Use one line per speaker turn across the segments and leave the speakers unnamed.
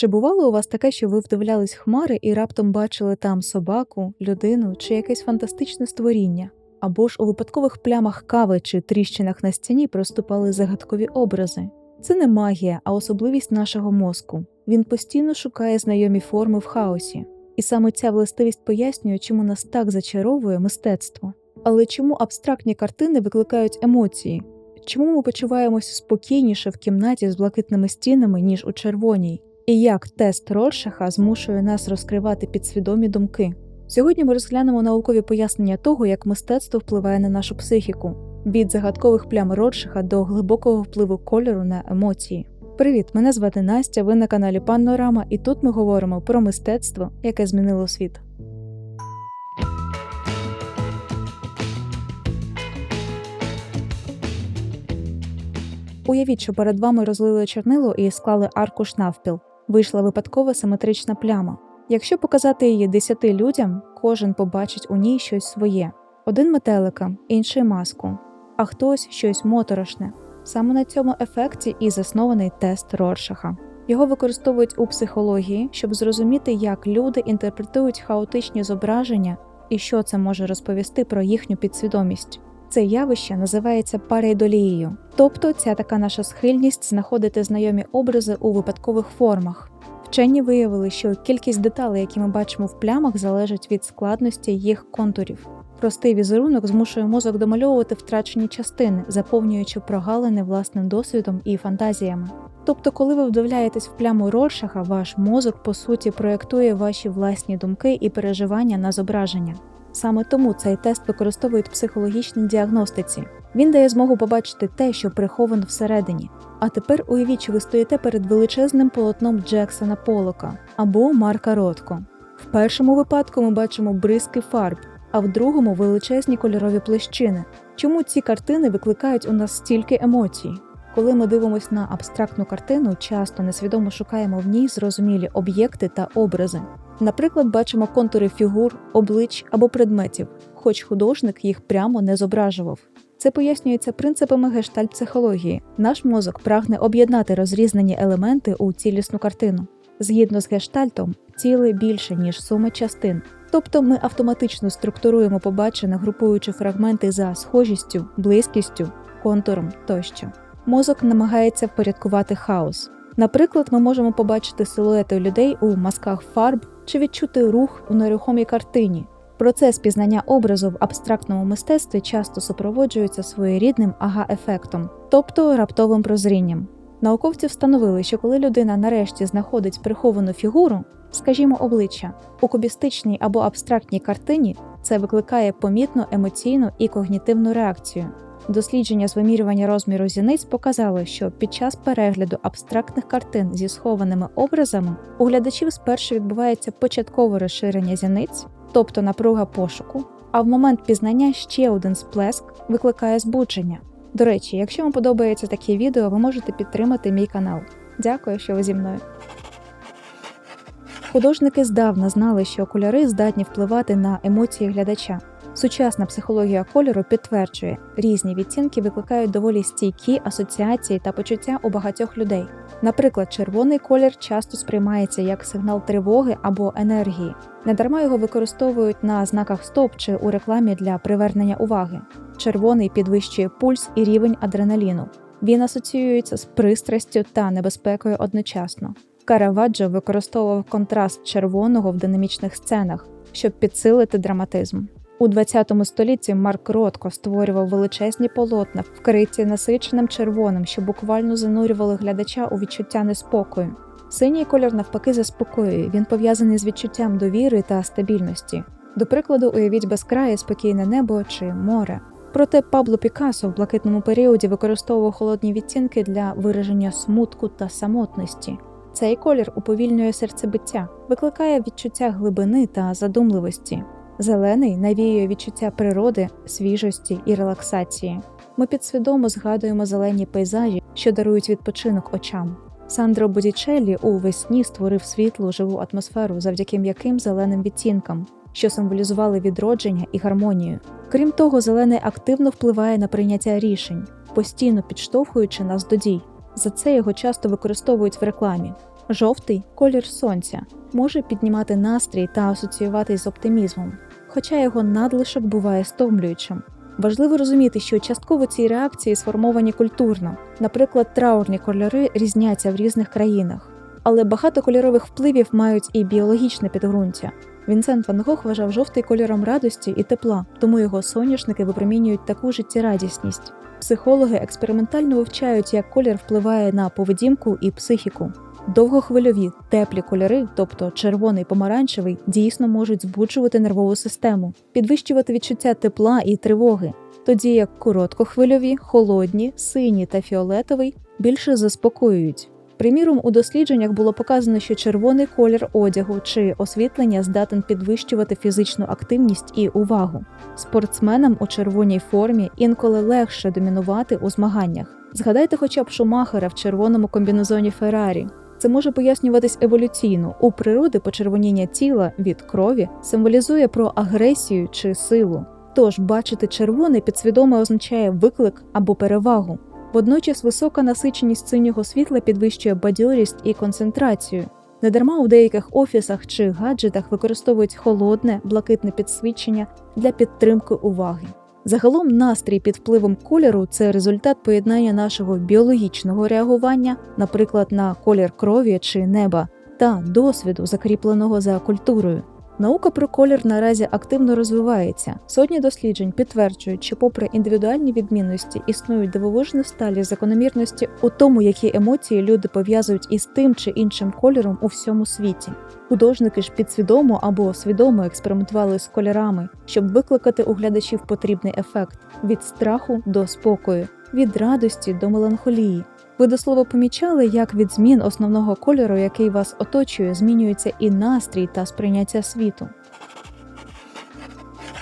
Чи бувало у вас таке, що ви вдивлялись хмари і раптом бачили там собаку, людину чи якесь фантастичне створіння? Або ж у випадкових плямах кави чи тріщинах на стіні проступали загадкові образи? Це не магія, а особливість нашого мозку. Він постійно шукає знайомі форми в хаосі, і саме ця властивість пояснює, чому нас так зачаровує мистецтво. Але чому абстрактні картини викликають емоції? Чому ми почуваємося спокійніше в кімнаті з блакитними стінами, ніж у червоній? І як тест Роршаха змушує нас розкривати підсвідомі думки? Сьогодні ми розглянемо наукові пояснення того, як мистецтво впливає на нашу психіку, від загадкових плям Роршаха до глибокого впливу кольору на емоції. Привіт, мене звати Настя. Ви на каналі Панорама, і тут ми говоримо про мистецтво, яке змінило світ. Уявіть, що перед вами розлили чорнило і склали аркуш навпіл. Вийшла випадкова симетрична пляма. Якщо показати її десяти людям, кожен побачить у ній щось своє: один метелика, інший маску, а хтось щось моторошне. Саме на цьому ефекті і заснований тест Роршаха. Його використовують у психології, щоб зрозуміти, як люди інтерпретують хаотичні зображення і що це може розповісти про їхню підсвідомість. Це явище називається парейдолією, тобто ця така наша схильність знаходити знайомі образи у випадкових формах. Вчені виявили, що кількість деталей, які ми бачимо в плямах, залежить від складності їх контурів. Простий візерунок змушує мозок домальовувати втрачені частини, заповнюючи прогалини власним досвідом і фантазіями. Тобто, коли ви вдивляєтесь в пляму Роршаха, ваш мозок по суті проєктує ваші власні думки і переживання на зображення. Саме тому цей тест використовують в психологічній діагностиці. Він дає змогу побачити те, що приховано всередині. А тепер уявіть, що ви стоїте перед величезним полотном Джексона Полока або Марка Ротко. В першому випадку ми бачимо бризки фарб, а в другому величезні кольорові площини. Чому ці картини викликають у нас стільки емоцій? Коли ми дивимося на абстрактну картину, часто несвідомо шукаємо в ній зрозумілі об'єкти та образи. Наприклад, бачимо контури фігур, облич або предметів, хоч художник їх прямо не зображував. Це пояснюється принципами гештальт-психології. Наш мозок прагне об'єднати розрізнені елементи у цілісну картину. Згідно з гештальтом, ціле більше, ніж сума частин. Тобто ми автоматично структуруємо побачене, групуючи фрагменти за схожістю, близькістю, контуром тощо. Мозок намагається впорядкувати хаос. Наприклад, ми можемо побачити силуети людей у масках фарб чи відчути рух у нерухомій картині. Процес пізнання образу в абстрактному мистецтві часто супроводжується своєрідним ага-ефектом, тобто раптовим прозрінням. Науковці встановили, що коли людина нарешті знаходить приховану фігуру, скажімо, обличчя, у кубістичній або абстрактній картині це викликає помітну емоційну і когнітивну реакцію. Дослідження з вимірювання розміру зіниць показало, що під час перегляду абстрактних картин зі схованими образами у глядачів спершу відбувається початкове розширення зіниць, тобто напруга пошуку, а в момент пізнання ще один сплеск викликає збудження. До речі, якщо вам подобається такі відео, ви можете підтримати мій канал. Дякую, що ви зі мною. Художники здавна знали, що окуляри здатні впливати на емоції глядача. Сучасна психологія кольору підтверджує, різні відтінки викликають доволі стійкі асоціації та почуття у багатьох людей. Наприклад, червоний колір часто сприймається як сигнал тривоги або енергії. Недарма його використовують на знаках стоп чи у рекламі для привернення уваги. Червоний підвищує пульс і рівень адреналіну. Він асоціюється з пристрастю та небезпекою одночасно. Караваджо використовував контраст червоного в динамічних сценах, щоб підсилити драматизм. У ХХ столітті Марк Ротко створював величезні полотна, вкриті насиченим червоним, що буквально занурювали глядача у відчуття неспокою. Синій кольор навпаки заспокоює. Він пов'язаний з відчуттям довіри та стабільності. До прикладу, уявіть безкрає спокійне небо чи море. Проте Пабло Пікассо в блакитному періоді використовував холодні відтінки для вираження смутку та самотності. Цей колір уповільнює серцебиття, викликає відчуття глибини та задумливості. Зелений навіює відчуття природи, свіжості і релаксації. Ми підсвідомо згадуємо зелені пейзажі, що дарують відпочинок очам. Сандро Бодічеллі у весні створив світлу живу атмосферу завдяки м'яким зеленим відтінкам, що символізували відродження і гармонію. Крім того, зелений активно впливає на прийняття рішень, постійно підштовхуючи нас до дій. За це його часто використовують в рекламі. Жовтий колір сонця може піднімати настрій та асоціюватись з оптимізмом, хоча його надлишок буває стомлюючим. Важливо розуміти, що частково ці реакції сформовані культурно. Наприклад, траурні кольори різняться в різних країнах, але багато кольорових впливів мають і біологічне підґрунтя. Вінсент Ван Гог вважав жовтий кольором радості і тепла, тому його соняшники випромінюють таку життєрадісність. Психологи експериментально вивчають, як колір впливає на поведінку і психіку. Довгохвильові теплі кольори, тобто червоний помаранчевий, дійсно можуть збуджувати нервову систему, підвищувати відчуття тепла і тривоги, тоді як короткохвильові, холодні, сині та фіолетовий більше заспокоюють. Приміром, у дослідженнях було показано, що червоний колір одягу чи освітлення здатен підвищувати фізичну активність і увагу. Спортсменам у червоній формі інколи легше домінувати у змаганнях. Згадайте хоча б Шумахера в червоному комбінезоні Феррарі. Це може пояснюватись еволюційно. У природи почервоніння тіла від крові символізує про агресію чи силу. Тож бачити червоне підсвідомо означає виклик або перевагу. Водночас висока насиченість синього світла підвищує бадьорість і концентрацію. Недарма у деяких офісах чи гаджетах використовують холодне, блакитне підсвічення для підтримки уваги. Загалом настрій під впливом кольору це результат поєднання нашого біологічного реагування, наприклад, на колір крові чи неба, та досвіду, закріпленого за культурою. Наука про колір наразі активно розвивається. Сотні досліджень підтверджують, що, попри індивідуальні відмінності, існують дивовижні сталі закономірності у тому, які емоції люди пов'язують із тим чи іншим кольором у всьому світі. Художники ж підсвідомо або свідомо експериментували з кольорами, щоб викликати у глядачів потрібний ефект від страху до спокою, від радості до меланхолії. Ви до слова помічали, як від змін основного кольору, який вас оточує, змінюється і настрій та сприйняття світу.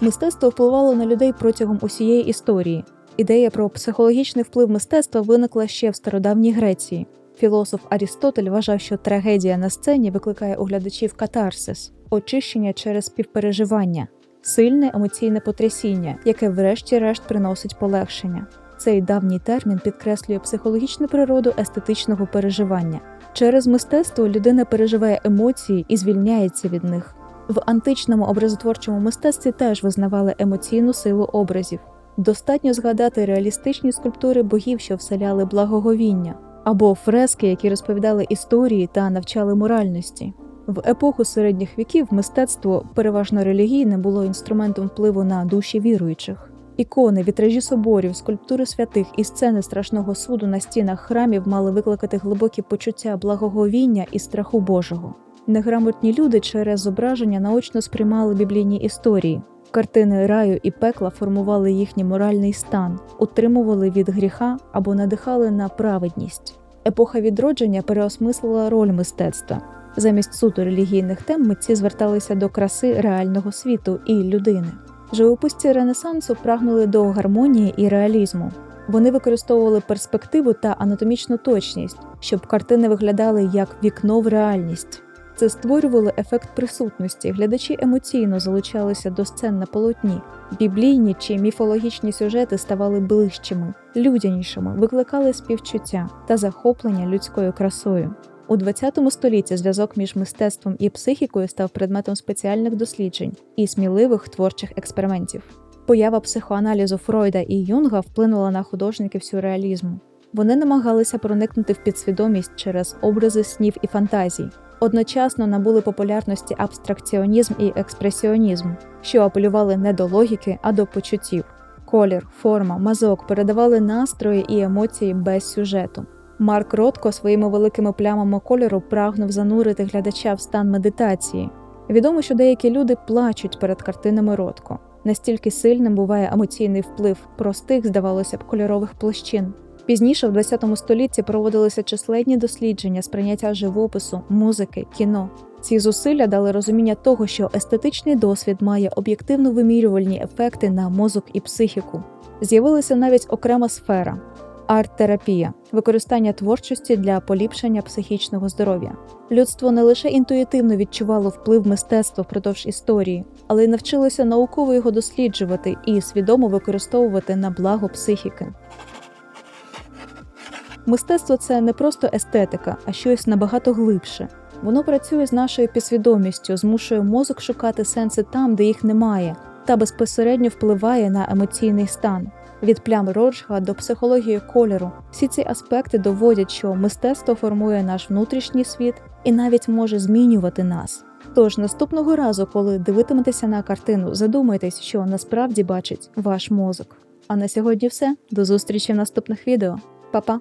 Мистецтво впливало на людей протягом усієї історії. Ідея про психологічний вплив мистецтва виникла ще в стародавній Греції. Філософ Арістотель вважав, що трагедія на сцені викликає у глядачів катарсис, очищення через співпереживання, сильне емоційне потрясіння, яке, врешті-решт, приносить полегшення. Цей давній термін підкреслює психологічну природу естетичного переживання. Через мистецтво людина переживає емоції і звільняється від них. В античному образотворчому мистецтві теж визнавали емоційну силу образів. Достатньо згадати реалістичні скульптури богів, що вселяли благоговіння, або фрески, які розповідали історії та навчали моральності. В епоху середніх віків мистецтво, переважно релігійне, було інструментом впливу на душі віруючих. Ікони, вітражі соборів, скульптури святих і сцени страшного суду на стінах храмів мали викликати глибокі почуття благоговіння і страху Божого. Неграмотні люди через зображення наочно сприймали біблійні історії. Картини раю і пекла формували їхній моральний стан, утримували від гріха або надихали на праведність. Епоха відродження переосмислила роль мистецтва. Замість суто релігійних тем митці зверталися до краси реального світу і людини. Живописці Ренесансу прагнули до гармонії і реалізму. Вони використовували перспективу та анатомічну точність, щоб картини виглядали як вікно в реальність. Це створювало ефект присутності. Глядачі емоційно залучалися до сцен на полотні. Біблійні чи міфологічні сюжети ставали ближчими, людянішими, викликали співчуття та захоплення людською красою. У ХХ столітті зв'язок між мистецтвом і психікою став предметом спеціальних досліджень і сміливих творчих експериментів. Поява психоаналізу Фройда і Юнга вплинула на художників сюрреалізму. Вони намагалися проникнути в підсвідомість через образи снів і фантазій. Одночасно набули популярності абстракціонізм і експресіонізм, що апелювали не до логіки, а до почуттів. Колір, форма, мазок передавали настрої і емоції без сюжету. Марк Ротко своїми великими плямами кольору прагнув занурити глядача в стан медитації. Відомо, що деякі люди плачуть перед картинами Ротко. Настільки сильним буває емоційний вплив простих, здавалося б, кольорових площин. Пізніше, в ХХ столітті, проводилися численні дослідження сприйняття живопису, музики, кіно. Ці зусилля дали розуміння того, що естетичний досвід має об'єктивно вимірювальні ефекти на мозок і психіку. З'явилася навіть окрема сфера арт-терапія використання творчості для поліпшення психічного здоров'я. Людство не лише інтуїтивно відчувало вплив мистецтва впродовж історії, але й навчилося науково його досліджувати і свідомо використовувати на благо психіки. Мистецтво це не просто естетика, а щось набагато глибше. Воно працює з нашою підсвідомістю, змушує мозок шукати сенси там, де їх немає, та безпосередньо впливає на емоційний стан. Від плям Роджга до психології кольору. Всі ці аспекти доводять, що мистецтво формує наш внутрішній світ і навіть може змінювати нас. Тож наступного разу, коли дивитиметеся на картину, задумайтесь, що насправді бачить ваш мозок. А на сьогодні все. До зустрічі в наступних відео. Па-па!